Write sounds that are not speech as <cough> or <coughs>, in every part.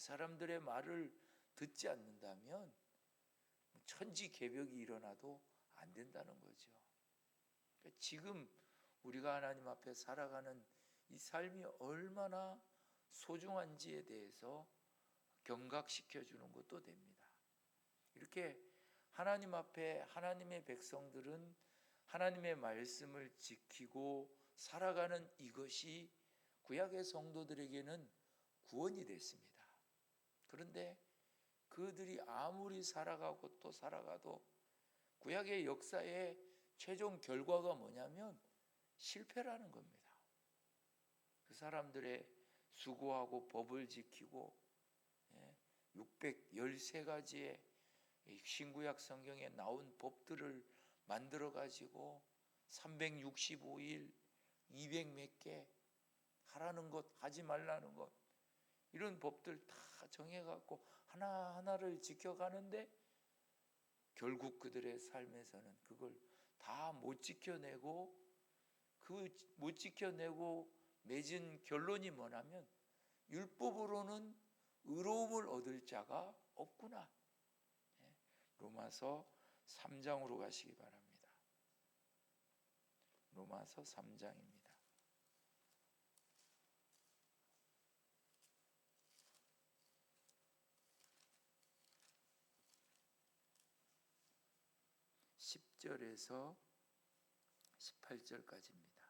그 사람들의 말을 듣지 않는다면 천지 개벽이 일어나도 안 된다는 거죠. 그러니까 지금 우리가 하나님 앞에 살아가는 이 삶이 얼마나 소중한지에 대해서 경각시켜 주는 것도 됩니다. 이렇게 하나님 앞에 하나님의 백성들은 하나님의 말씀을 지키고 살아가는 이것이 구약의 성도들에게는 구원이 됐습니다. 그런데 그들이 아무리 살아가고 또 살아가도 구약의 역사의 최종 결과가 뭐냐면 실패라는 겁니다. 그 사람들의 수고하고 법을 지키고 613가지의 신구약 성경에 나온 법들을 만들어 가지고 365일 200 몇 개 하라는 것 하지 말라는 것 이런 법들 다 정해 갖고 하나하나를 지켜가는데 결국 그들의 삶에서는 그걸 다 못 지켜내고 그 못 지켜내고 맺은 결론이 뭐냐면 율법으로는 의로움을 얻을 자가 없구나. 예, 로마서 3장으로 가시기 바랍니다. 로마서 3장입니다. (10절에서) 18절까지입니다.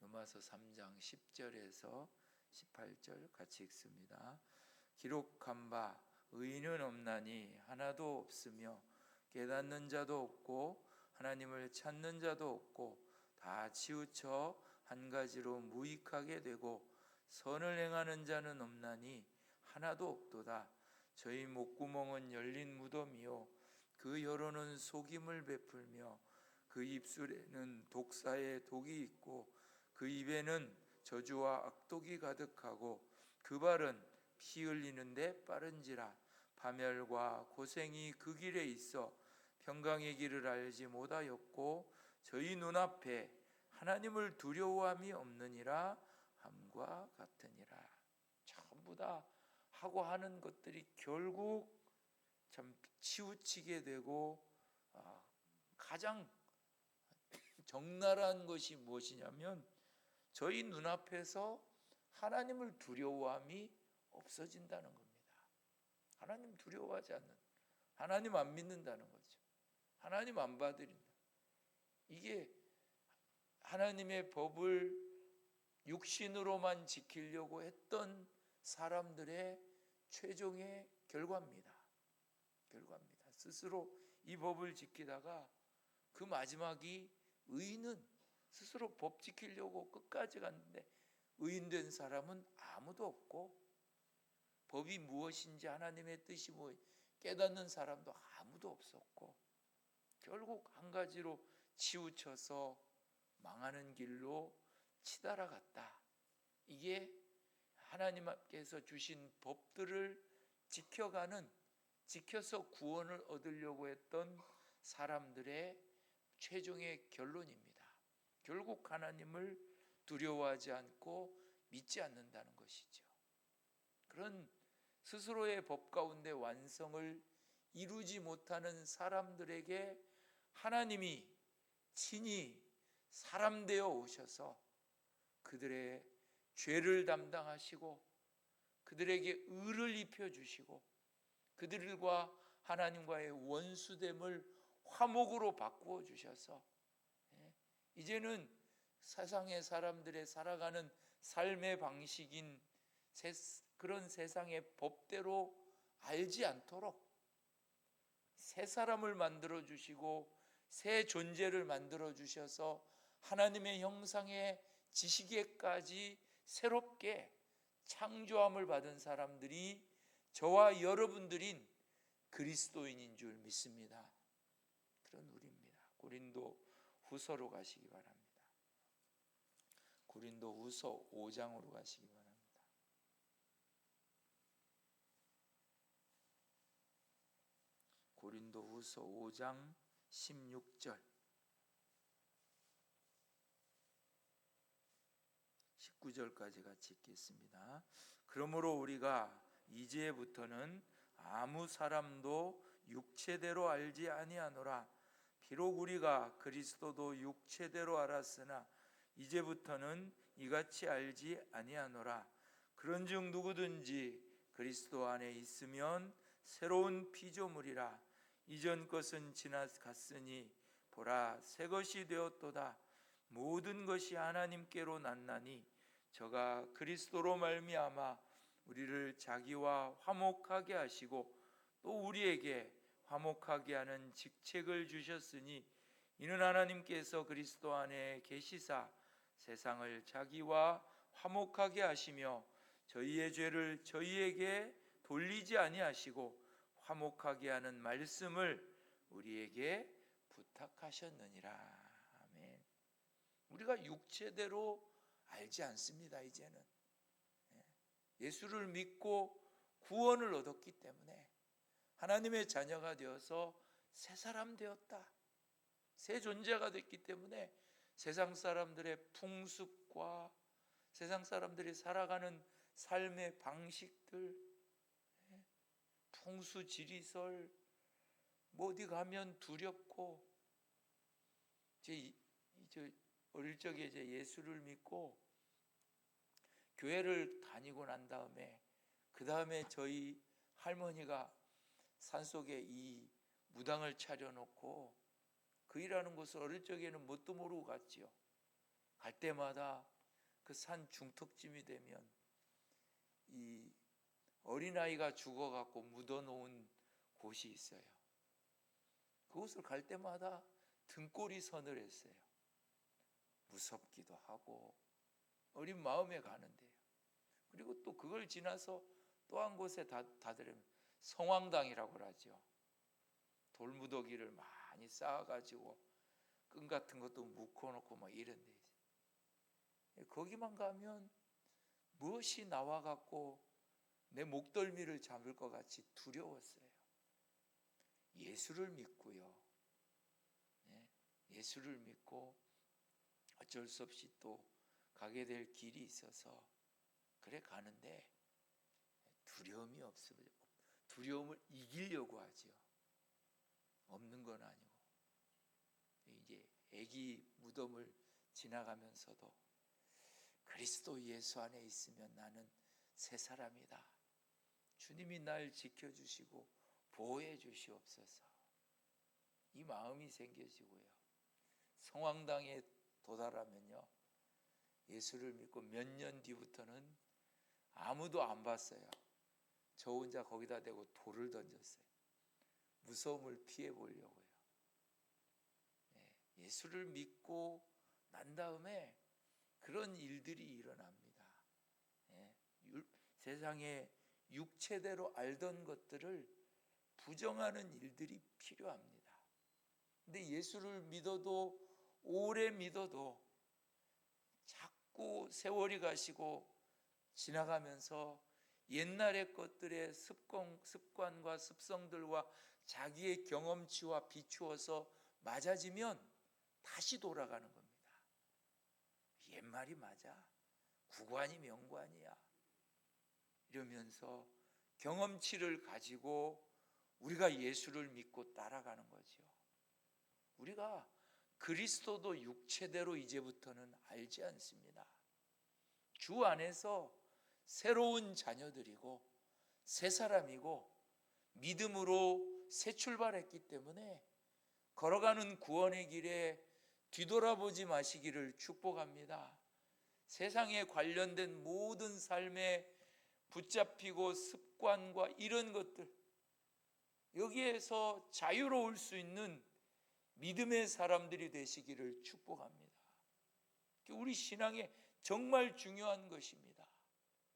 로마서 3장 10절에서 18절 같이 읽습니다. 기록한 바 의인은 없나니 하나도 없으며 깨닫는 자도 없고 하나님을 찾는 자도 없고 다 치우쳐 한 가지로 무익하게 되고 선을 행하는 자는 없나니 하나도 없도다. 저희 목구멍은 열린 무덤이요 그 혀로는 속임을 베풀며 그 입술에는 독사의 독이 있고 그 입에는 저주와 악독이 가득하고 그 발은 피 흘리는데 빠른지라 파멸과 고생이 그 길에 있어 평강의 길을 알지 못하였고 저희 눈앞에 하나님을 두려워함이 없느니라 함과 같으니라. 전부 다 하고 하는 것들이 결국 참 치우치게 되고 아, 가장 적나라한 것이 무엇이냐면 저희 눈앞에서 하나님을 두려워함이 없어진다는 겁니다. 하나님 두려워하지 않는, 하나님 안 믿는다는 거죠. 하나님 안 받으린다. 이게 하나님의 법을 육신으로만 지키려고 했던 사람들의 최종의 결과입니다. 결과입니다. 스스로 이 법을 지키다가 그 마지막이 의인은 스스로 법 지키려고 끝까지 갔는데 의인된 사람은 아무도 없고 법이 무엇인지 하나님의 뜻이 뭐 깨닫는 사람도 아무도 없었고 결국 한 가지로 치우쳐서 망하는 길로 치달아갔다. 이게 하나님께서 주신 법들을 지켜가는 지켜서 구원을 얻으려고 했던 사람들의 최종의 결론입니다. 결국 하나님을 두려워하지 않고 믿지 않는다는 것이죠. 그런 스스로의 법 가운데 완성을 이루지 못하는 사람들에게 하나님이 친히 사람 되어 오셔서 그들의 죄를 담당하시고 그들에게 의를 입혀 주시고 그들과 하나님과의 원수됨을 화목으로 바꾸어 주셔서 예, 이제는 세상의 사람들의 살아가는 삶의 방식인 그런 세상의 법대로 알지 않도록 새 사람을 만들어 주시고 새 존재를 만들어 주셔서 하나님의 형상의 지식에까지 새롭게 창조함을 받은 사람들이 저와 여러분들인 그리스도인인 줄 믿습니다. 그런 우리입니다. 고린도 후서로 가시기 바랍니다. 고린도 후서 5장으로 가시기 바랍니다. 고린도 후서 5장 16절 19절까지 같이 읽겠습니다. 그러므로 우리가 이제부터는 아무 사람도 육체대로 알지 아니하노라. 비록 우리가 그리스도도 육체대로 알았으나 이제부터는 이같이 알지 아니하노라. 그런즉 누구든지 그리스도 안에 있으면 새로운 피조물이라. 이전 것은 지나갔으니 보라 새 것이 되었도다. 모든 것이 하나님께로 났나니 저가 그리스도로 말미암아 우리를 자기와 화목하게 하시고 또 우리에게 화목하게 하는 직책을 주셨으니 이는 하나님께서 그리스도 안에 계시사 세상을 자기와 화목하게 하시며 저희의 죄를 저희에게 돌리지 아니하시고 화목하게 하는 말씀을 우리에게 부탁하셨느니라. 아멘. 우리가 육체대로 알지 않습니다. 이제는 예. 예수를 믿고 구원을 얻었기 때문에 하나님의 자녀가 되어서 새 사람 되었다. 새 존재가 됐기 때문에 세상 사람들의 풍습과 세상 사람들이 살아가는 삶의 방식들, 예. 풍수 지리설, 뭐 어디 가면 두렵고, 제, 저 어릴 적에 이제 예수를 믿고 교회를 다니고 난 다음에 그 다음에 저희 할머니가 산속에 이 무당을 차려놓고 그 일하는 곳을 어릴 적에는 뭣도 모르고 갔지요. 갈 때마다 그 산 중턱쯤이 되면 이 어린아이가 죽어갖고 묻어놓은 곳이 있어요. 그곳을 갈 때마다 등골이 서늘했어요. 무섭기도 하고 어린 마음에 가는데요. 그리고 또 그걸 지나서 또 한 곳에 다, 다들으면 성황당이라고 하죠. 돌무더기를 많이 쌓아가지고 끈 같은 것도 묶어놓고 막 이런 데. 거기만 가면 무엇이 나와갖고 내 목덜미를 잡을 것 같이 두려웠어요. 예수를 믿고요. 예, 예수를 믿고 어쩔 수 없이 또 가게 될 길이 있어서 그래 가는데 두려움이 없어요. 두려움을 이기려고 하죠. 없는 건 아니고 이제 아기 무덤을 지나가면서도 그리스도 예수 안에 있으면 나는 새 사람이다. 주님이 날 지켜주시고 보호해 주시옵소서. 이 마음이 생겨지고요. 성황당에 도달하면요. 예수를 믿고 몇 년 뒤부터는 아무도 안 봤어요. 저 혼자 거기다 대고 돌을 던졌어요. 무서움을 피해 보려고요. 예, 예수를 믿고 난 다음에 그런 일들이 일어납니다. 예, 세상에 육체대로 알던 것들을 부정하는 일들이 필요합니다. 근데 예수를 믿어도 오래 믿어도 세월이 가시고 지나가면서 옛날의 것들의 습관, 습관과 습성들과 자기의 경험치와 비추어서 맞아지면 다시 돌아가는 겁니다. 옛말이 맞아. 구관이 명관이야. 이러면서 경험치를 가지고 우리가 예수를 믿고 따라가는 거죠. 우리가 그리스도도 육체대로 이제부터는 알지 않습니다. 주 안에서 새로운 자녀들이고 새 사람이고 믿음으로 새 출발했기 때문에 걸어가는 구원의 길에 뒤돌아보지 마시기를 축복합니다. 세상에 관련된 모든 삶에 붙잡히고 습관과 이런 것들 여기에서 자유로울 수 있는 믿음의 사람들이 되시기를 축복합니다. 우리 신앙에 정말 중요한 것입니다.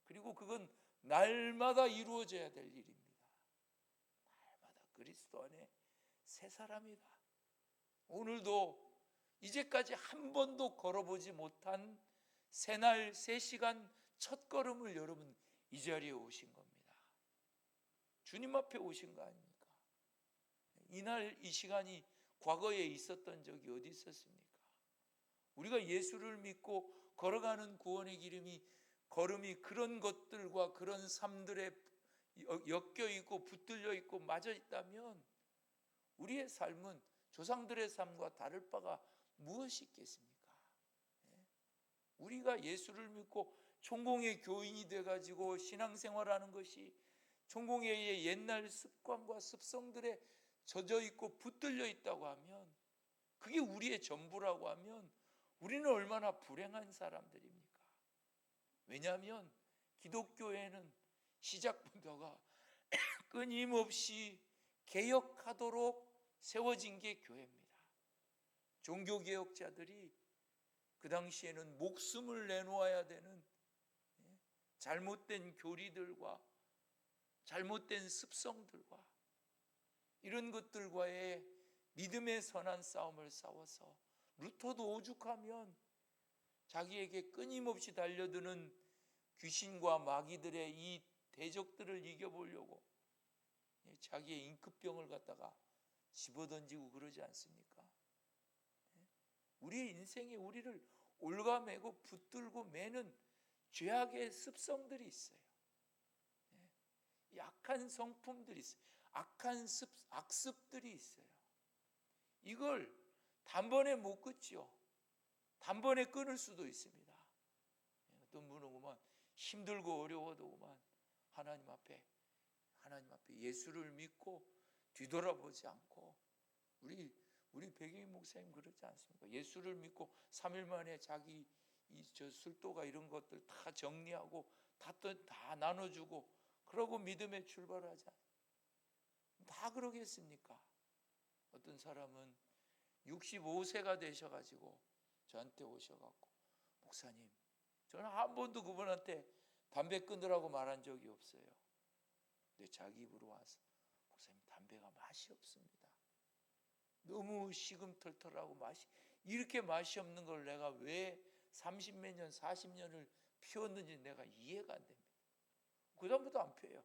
그리고 그건 날마다 이루어져야 될 일입니다. 날마다 그리스도 안에 새 사람이다. 오늘도 이제까지 한 번도 걸어보지 못한 새날 새 시간 첫 걸음을 여러분 이 자리에 오신 겁니다. 주님 앞에 오신 거 아닙니까? 이날 이 시간이 과거에 있었던 적이 어디 있었습니까? 우리가 예수를 믿고 걸어가는 구원의 기름이 걸음이 그런 것들과 그런 삶들에 엮여 있고 붙들려 있고 맞아 있다면 우리의 삶은 조상들의 삶과 다를 바가 무엇이 있겠습니까? 예? 우리가 예수를 믿고 총공의 교인이 돼 가지고 신앙생활하는 것이 총공회의 옛날 습관과 습성들에 젖어 있고 붙들려 있다고 하면 그게 우리의 전부라고 하면 우리는 얼마나 불행한 사람들입니까? 왜냐하면 기독교회는 시작부터가 <coughs> 끊임없이 개혁하도록 세워진 게 교회입니다. 종교개혁자들이 그 당시에는 목숨을 내놓아야 되는 예, 잘못된 교리들과 잘못된 습성들과 이런 것들과의 믿음의 선한 싸움을 싸워서 루터도 오죽하면 자기에게 끊임없이 달려드는 귀신과 마귀들의 이 대적들을 이겨보려고 예, 자기의 인급병을 갖다가 집어던지고 그러지 않습니까? 예? 우리의 인생에 우리를 올가매고 붙들고 매는 죄악의 습성들이 있어요. 예? 약한 성품들이 있어요. 악한 습, 악습들이 있어요. 이걸 단번에 못 끊지요. 단번에 끊을 수도 있습니다. 어떤 분은 그만 힘들고 어려워도 그만 하나님 앞에 하나님 앞에 예수를 믿고 뒤돌아보지 않고 우리 우리 백인 목사님 그러지 않습니까? 예수를 믿고 3일 만에 자기 이저 술도가 이런 것들 다 정리하고 다, 다 나눠주고 그러고 믿음에 출발하자. 다 그러겠습니까? 어떤 사람은 65세가 되셔가지고 저한테 오셔갖고 목사님 저는 한 번도 그분한테 담배 끊으라고 말한 적이 없어요. 근데 자기 입으로 와서 목사님 담배가 맛이 없습니다. 너무 시금털털하고 맛이 이렇게 맛이 없는 걸 내가 왜 30몇 년, 40년을 피웠는지 내가 이해가 안 됩니다. 그다음부터 안 피워요.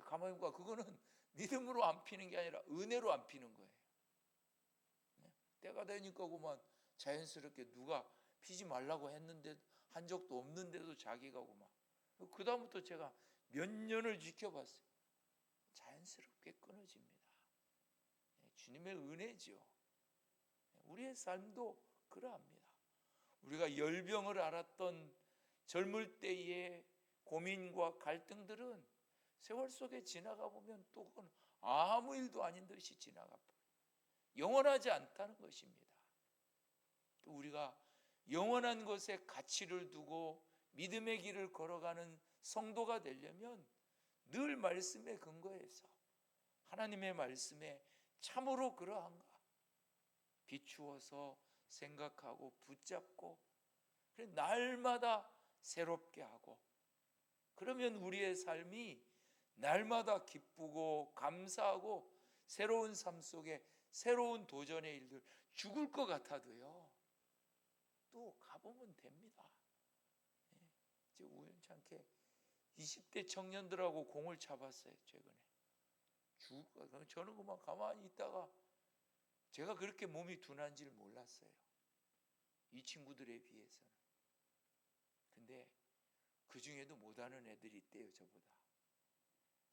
가만히 보니까 그거는 믿음으로 안 피는 게 아니라 은혜로 안 피는 거예요. 네? 때가 되니까 그만 자연스럽게 누가 피지 말라고 했는데 한 적도 없는데도 자기가 그만 그 다음부터 제가 몇 년을 지켜봤어요. 자연스럽게 끊어집니다. 네, 주님의 은혜죠. 네, 우리의 삶도 그러합니다. 우리가 열병을 알았던 젊을 때의 고민과 갈등들은 세월 속에 지나가 보면 또 그건 아무 일도 아닌 듯이 지나가. 영원하지 않다는 것입니다. 또 우리가 영원한 것에 가치를 두고 믿음의 길을 걸어가는 성도가 되려면 늘 말씀에 근거해서 하나님의 말씀에 참으로 그러한가 비추어서 생각하고 붙잡고 날마다 새롭게 하고 그러면 우리의 삶이 날마다 기쁘고 감사하고 새로운 삶 속에 새로운 도전의 일들 죽을 것 같아도요 또 가보면 됩니다. 예, 이제 우연찮게 20대 청년들하고 공을 잡았어요 최근에. 죽을 저는 그만 가만히 있다가 제가 그렇게 몸이 둔한지를 몰랐어요. 이 친구들에 비해서는. 근데 그 중에도 못하는 애들이 있대요 저보다.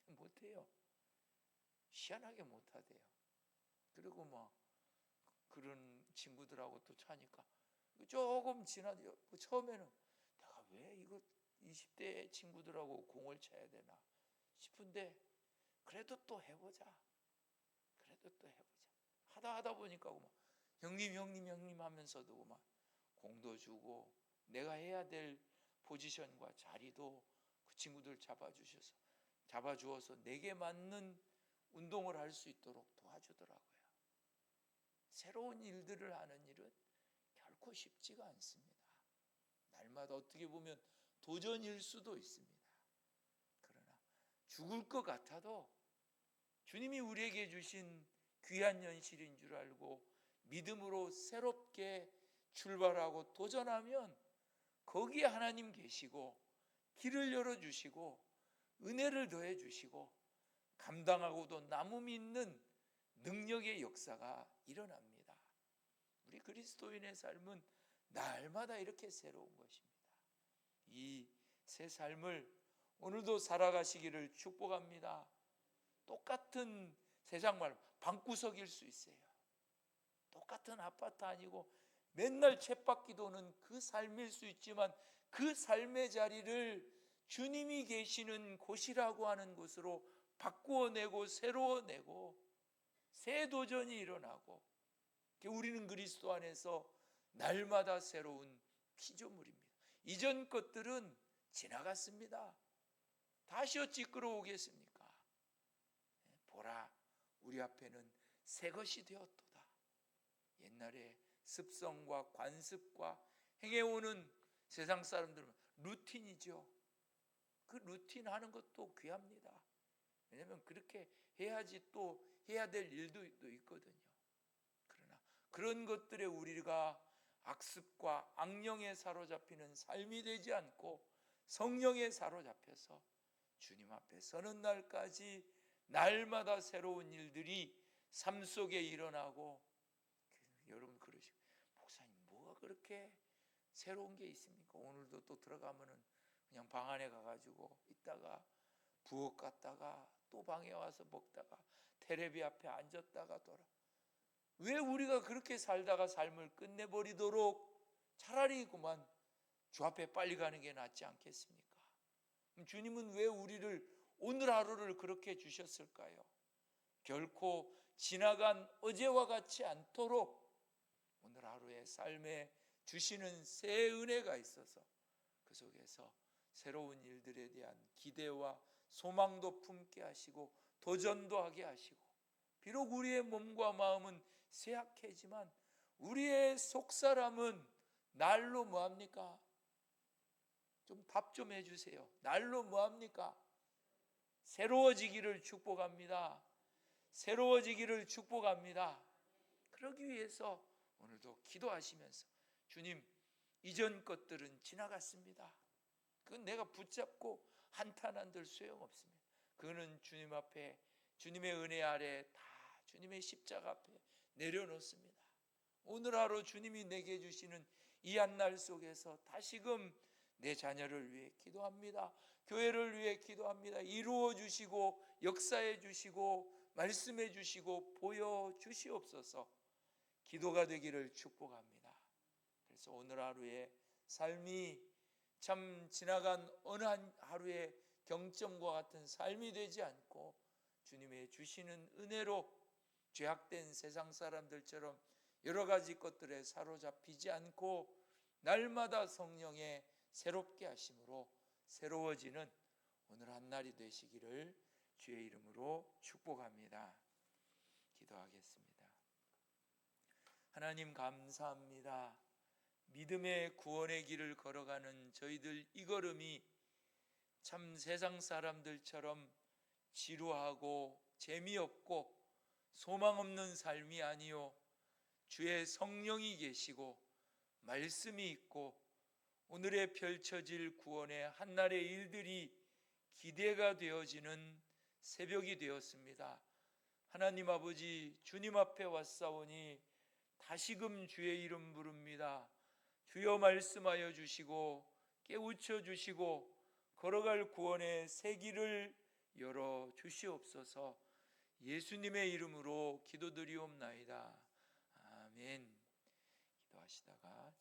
못해요. 희한하게 못하대요. 그리고 뭐 그런 친구들하고 또 차니까 조금 지나도 뭐 처음에는 내가 왜 이거 20대 친구들하고 공을 쳐야 되나 싶은데 그래도 또 해보자. 그래도 또 해보자. 하다 하다 보니까 막 형님 형님 형님 하면서도 막 공도 주고 내가 해야 될 포지션과 자리도 그 친구들 잡아주셔서 잡아주어서 내게 맞는 운동을 할 수 있도록 도와주더라고요. 새로운 일들을 하는 일은 결코 쉽지가 않습니다. 날마다 어떻게 보면 도전일 수도 있습니다. 그러나 죽을 것 같아도 주님이 우리에게 주신 귀한 현실인 줄 알고 믿음으로 새롭게 출발하고 도전하면 거기에 하나님 계시고 길을 열어 주시고 은혜를 더해 주시고 감당하고도 남음 있는 능력의 역사가 일어납니다. 우리 그리스도인의 삶은 날마다 이렇게 새로운 것입니다. 이 새 삶을 오늘도 살아가시기를 축복합니다. 똑같은 세상 말 방구석일 수 있어요. 똑같은 아파트 아니고 맨날 쳇바퀴 도는 그 삶일 수 있지만 그 삶의 자리를 주님이 계시는 곳이라고 하는 곳으로 바꾸어내고 새로워내고 새 도전이 일어나고 우리는 그리스도 안에서 날마다 새로운 피조물입니다. 이전 것들은 지나갔습니다. 다시 어찌 끌어오겠습니까? 보라, 우리 앞에는 새 것이 되었도다. 옛날에 습성과 관습과 행해오는 세상 사람들은 루틴이죠. 그 루틴 하는 것도 귀합니다. 왜냐하면 그렇게 해야지 또 해야 될 일도 있거든요. 그러나 그런 것들에 우리가 악습과 악령에 사로잡히는 삶이 되지 않고 성령에 사로잡혀서 주님 앞에 서는 날까지 날마다 새로운 일들이 삶 속에 일어나고 여러분 그러시고 목사님 뭐가 그렇게 새로운 게 있습니까? 오늘도 또 들어가면은 그냥 방 안에 가가지고 있다가 부엌 갔다가 또 방에 와서 먹다가 테레비 앞에 앉았다가 돌아. 왜 우리가 그렇게 살다가 삶을 끝내버리도록 차라리 그만 주 앞에 빨리 가는 게 낫지 않겠습니까? 주님은 왜 우리를 오늘 하루를 그렇게 주셨을까요? 결코 지나간 어제와 같지 않도록 오늘 하루의 삶에 주시는 새 은혜가 있어서 그 속에서 새로운 일들에 대한 기대와 소망도 품게 하시고 도전도 하게 하시고 비록 우리의 몸과 마음은 쇠약해지만 우리의 속사람은 날로 뭐합니까? 좀 답 좀 해주세요. 날로 뭐합니까? 새로워지기를 축복합니다. 새로워지기를 축복합니다. 그러기 위해서 오늘도 기도하시면서 주님 이전 것들은 지나갔습니다. 그건 내가 붙잡고 한탄한들 소용없습니다. 그거는 주님 앞에 주님의 은혜 아래 다 주님의 십자가 앞에 내려놓습니다. 오늘 하루 주님이 내게 주시는 이 한 날 속에서 다시금 내 자녀를 위해 기도합니다. 교회를 위해 기도합니다. 이루어 주시고 역사해 주시고 말씀해 주시고 보여 주시옵소서. 기도가 되기를 축복합니다. 그래서 오늘 하루의 삶이 참 지나간 어느 한 하루의 경점과 같은 삶이 되지 않고 주님의 주시는 은혜로 죄악된 세상 사람들처럼 여러 가지 것들에 사로잡히지 않고 날마다 성령의 새롭게 하심으로 새로워지는 오늘 한 날이 되시기를 주의 이름으로 축복합니다. 기도하겠습니다. 하나님 감사합니다. 믿음의 구원의 길을 걸어가는 저희들 이 걸음이 참 세상 사람들처럼 지루하고 재미없고 소망 없는 삶이 아니요 주의 성령이 계시고 말씀이 있고 오늘에 펼쳐질 구원의 한날의 일들이 기대가 되어지는 새벽이 되었습니다. 하나님 아버지 주님 앞에 왔사오니 다시금 주의 이름 부릅니다. 주여 말씀하여 주시고 깨우쳐 주시고 걸어갈 구원의 새 길을 열어 주시옵소서. 예수님의 이름으로 기도드리옵나이다. 아멘. 기도하시다가